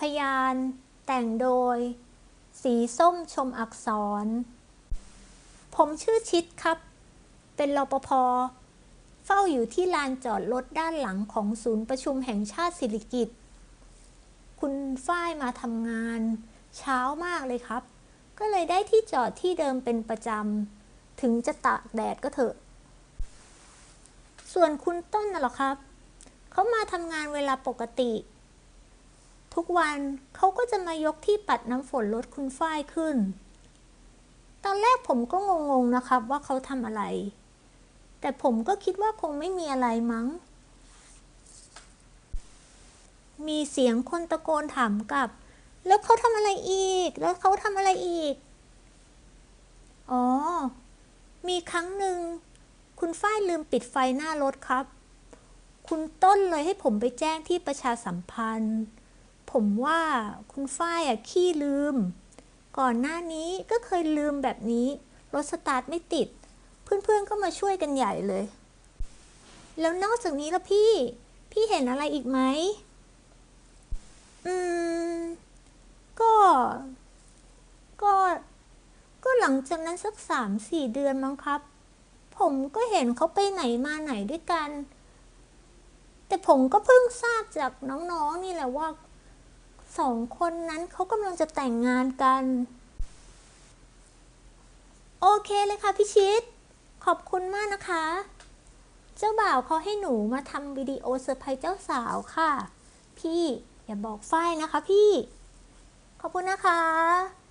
พยาน แต่งโดย สีส้มชมอักษร ผมชื่อชิดครับ เป็นรปภ เฝ้าอยู่ที่ลานจอดรถด้านหลังของศูนย์ประชุมแห่งชาติสิริกิติ์คุณฝ้ายมาทำงานเช้ามากเลยครับ ก็เลยได้ที่จอดที่เดิมเป็นประจำ ถึงจะตากแดดก็เถอะ ส่วนคุณต้นน่ะหรอครับ เขามาทำงานเวลาปกติ ทุกวันเขาก็จะมายกที่ปัดน้ำฝนรถคุณฝ้ายขึ้น ตอนแรกผมก็งงๆนะครับว่าเขาทำอะไร แต่ผมก็คิดว่าคงไม่มีอะไรมั้ง มีเสียงคนตะโกนถามกลับ แล้วเขาทำอะไรอีก แล้วเขาทำอะไรอีก อ๋อ มีครั้งหนึ่ง คุณฝ้ายลืมปิดไฟหน้ารถครับ คุณต้นเลยให้ผมไปแจ้งที่ประชาสัมพันธ์ ผมว่าคุณฝ้ายอะขี้ลืม ก่อนหน้านี้ก็เคยลืมแบบนี้รถสตาร์ทไม่ติด เพื่อนๆก็มาช่วยกันใหญ่เลย แล้วนอกจากนี้ละพี่ พี่เห็นอะไรอีกไหมอืม ก็ ก็ ก็หลังจากนั้นสักสามสี่เดือนมั้งครับ ผมก็เห็นเขาไปไหนมาไหนด้วยกัน แต่ผมก็เพิ่งทราบจากน้องๆนี่แหละว่า สองคนนั้นเขากำลังจะแต่งงานกัน โอเคเลยค่ะพี่ชิด ขอบคุณมากนะคะ เจ้าบ่าวเขาให้หนูมาทำวิดีโอเซอร์ไพรส์เจ้าสาวค่ะ พี่อย่าบอกฝ้ายนะคะพี่ ขอบคุณนะคะ